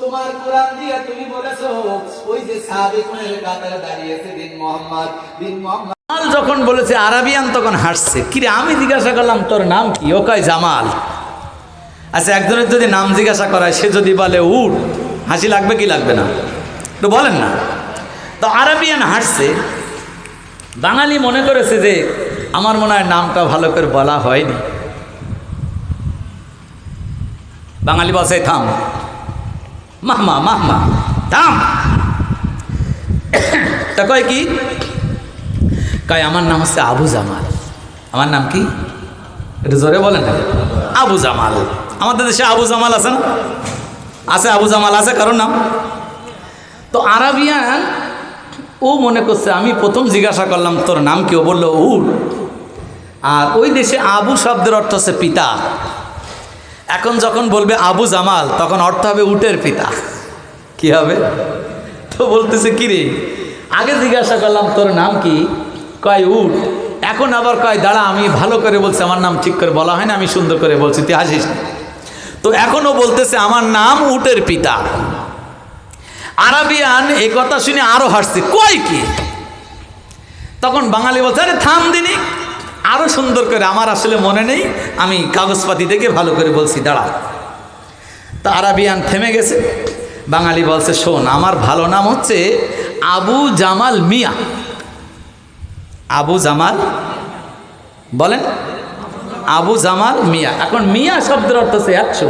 তোমার কোরআন দিয়ে তুমি বলেছ, ওই যে সাবিকুনের দাঁড়িয়েছে মোহাম্মদ, দিন যখন বলেছে আরাবিয়ান, তখন হাসছে। কিরে, আমি জিজ্ঞাসা করলাম, তোর নাম কি? ও জামাল। আচ্ছা একজনের যদি নাম জিজ্ঞাসা করায়, সে যদি বলে, উঠ, হাসি লাগবে কি লাগবে না? তো বলেন না। তো আরাবিয়ান হাসছে। বাঙালি মনে করেছে যে, আমার মনে হয় নামটা ভালো করে বলা হয়নি। বাঙালি বসে থাম। মাহমা মাহমা, থাম। তা কয় কি? কয়, আমার নাম হচ্ছে আবু জামাল। আমার নাম কি? একটু জোরে বলেন না। আবু জামাল। আমাদের দেশে আবু জামাল আছে না? আছে আবু জামাল, আছে কারণ নাম? তো আরাবিয়ান, ও মনে করছে, আমি প্রথম জিজ্ঞাসা করলাম, তোর নাম কি? ও বলল উট আর ওই দেশে আবু শব্দের অর্থ হচ্ছে পিতা। এখন যখন বলবে আবু জামাল, তখন অর্থ হবে উটের পিতা। কি হবে? তো বলতেছে, কি রে? আগে জিজ্ঞাসা করলাম, তোর নাম কি? কয় উঠ এখন আবার কয়, দাঁড়া, আমি ভালো করে বলছি, আমার নাম ঠিক করে বলা হয় না আমি সুন্দর করে বলছি, তুই আসিস তো এখনও বলতেছে, আমার নাম উটের পিতা। আরাবিয়ান এই কথা শুনে আরও হাসছে, কয় কি? তখন বাঙালি বলছে, আরে থাম দিনি আরও সুন্দর করে আমার আসলে মনে নেই, আমি কাগজপাতি দেখে ভালো করে বলছি, দাঁড়া। তা আরাবিয়ান থেমে গেছে। বাঙালি বলছে, শোন, আমার ভালো নাম হচ্ছে আবু জামাল মিয়া। আবু জামাল, বলেন, আবু জামাল মিয়া। এখন মিয়া শব্দের অর্থ হচ্ছে একশো।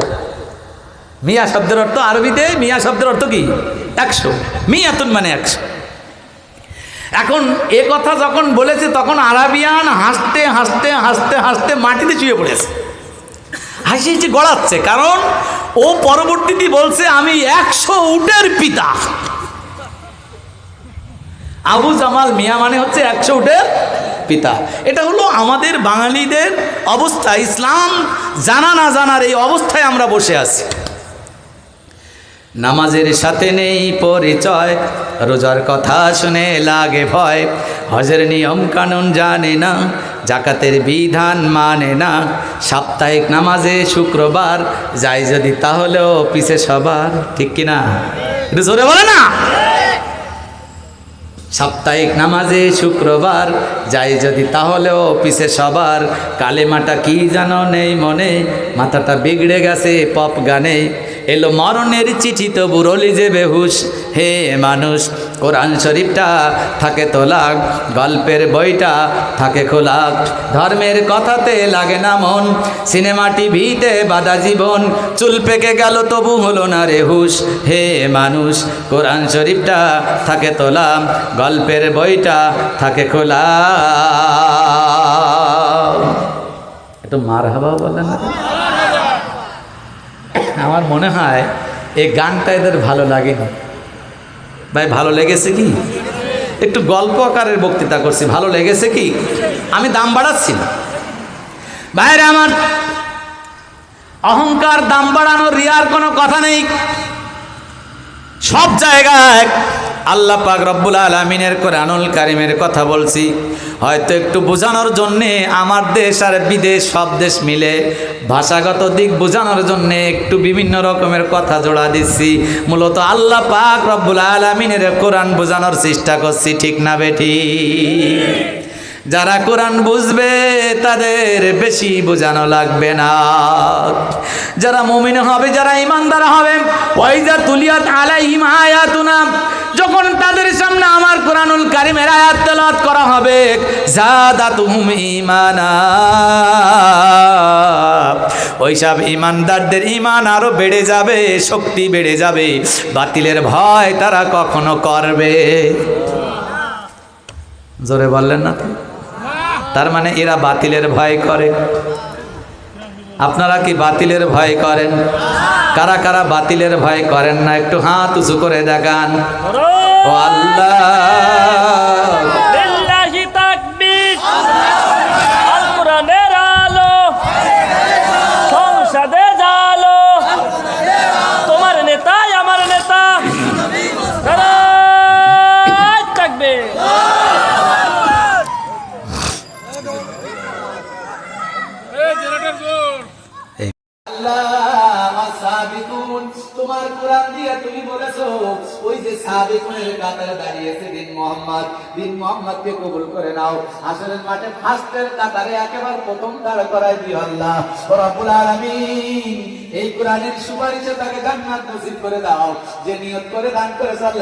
মিয়া শব্দের অর্থ আরবিতে, মিয়া শব্দের অর্থ কি? একশো। মিয়াতুন মানে একশো। এখন এ কথা যখন বলেছে, তখন আরাবিয়ান হাসতে হাসতে হাসতে হাসতে মাটিতে চুয়ে পড়েছে। হাসি হাসি গড়াচ্ছে, কারণ ও পরবর্তীতে বলছে, আমি একশো উটের পিতা। আবু জামাল মিয়া মানে হচ্ছে একশো উটের পিতা। এটা হলো আমাদের বাঙালিদের অবস্থা। ইসলাম জানা না জানার এই অবস্থায় আমরা বসে আছি। নামাজের সাথে নেই পরিচয়। রোজার কথা শুনে লাগে ভয়। হজের নিয়ম কানুন জানে না, জাকাতের বিধান মানে না। সাপ্তাহিক নামাজে শুক্রবার, যাই যদি তাহলেও পিছে সবার, ঠিক কিনা একটু জোরে বলে না। সাপ্তাহিক নামাজে শুক্রবার, যাই যদি তাহলেও পিছে সবার। কালেমাটা কি জানো নেই মনে, মাথাটা বিগড়ে গেছে পপ গানে। এলো মরণের চিঠি তো বুড়লি যে বেহুশ। হে মানুষ, কোরআন শরীফটা থাকে তোলা গল্পের বইটা থাকে খোলা। ধর্মের কথাতে লাগে না মন, সিনেমা টিভিতে বাধা জীবন। চুল পেকে গেল তবু হলো না রে হুশ। হে মানুষ, কোরআন শরীফটা থাকে তোলা গল্পের বইটা থাকে খোলা। একটু মার হাবা বলেন না? আমার মনে হয় এই গানটা এদের ভালো লাগেনি। ভাই, ভালো লেগেছে কি? একটু গল্প আকারের বক্তৃতা করছি, ভালো লেগেছে কি? আমি দাম বাড়াচ্ছি না। বাইরে আমার, অহংকার দাম বাড়ানোর রিয়ার কোনো কথা নেই। সব জায়গায় আল্লাহ পাক রব্বুল আলমিনের কোরআনুল কারিমের কথা বলছি। হয়তো একটু বোঝানোর জন্যে আমার দেশ আর বিদেশ সব দেশ মিলে ভাষাগত দিক বোঝানোর জন্যে একটু বিভিন্ন রকমের কথা জোড়া দিচ্ছি। মূলত আল্লাহ পাক রব্বুল আলমিনের কোরআন বোঝানোর চেষ্টা করছি, ঠিক না বেঠি? যারা কোরআন বুঝবে, তাদের বেশি বোঝানো লাগবে না। যারা মুমিন হবে, যারা ইমানদার হবে, ওয়াইজা তুলিয়াত আলাইহিম আয়াতুনা যখন তাদের সামনে আমার কোরআনুল কারিমের আয়াত তেলাওয়াত করা হবে জাদাতুহুম ঈমানা। ওইসব ইমানদারদের ইমান আরও বেড়ে যাবে, শক্তি বেড়ে যাবে, বাতিলের ভয় তারা কখনো করবে। জোরে বললেন না তার মানে এরা বাতিলের ভয় করে। আপনারা কি বাতিলের ভয় করেন? কারা কারা বাতিলের ভয় করেন না? একটু হাত উঁচু করে দেখান। ও আল্লাহ! তোমার কোরআন দিয়ে তুমি বলেছ, ওই যে সাবেকের কাতারে দাঁড়িয়েছে দিন মোহাম্মদ, দিন মোহাম্মদকে কবুল করে নাও। আসরের মাঠে ফার্স্টের কাতারে একেবারে প্রথম দাঁড় করায় দিও আল্লাহ। রব্বুল আলামিন, এই কোরআনের সুপারিশে তাকে জান্নাত নসিব করে দাও। যে নিয়ত করে দান করে আল্লাহ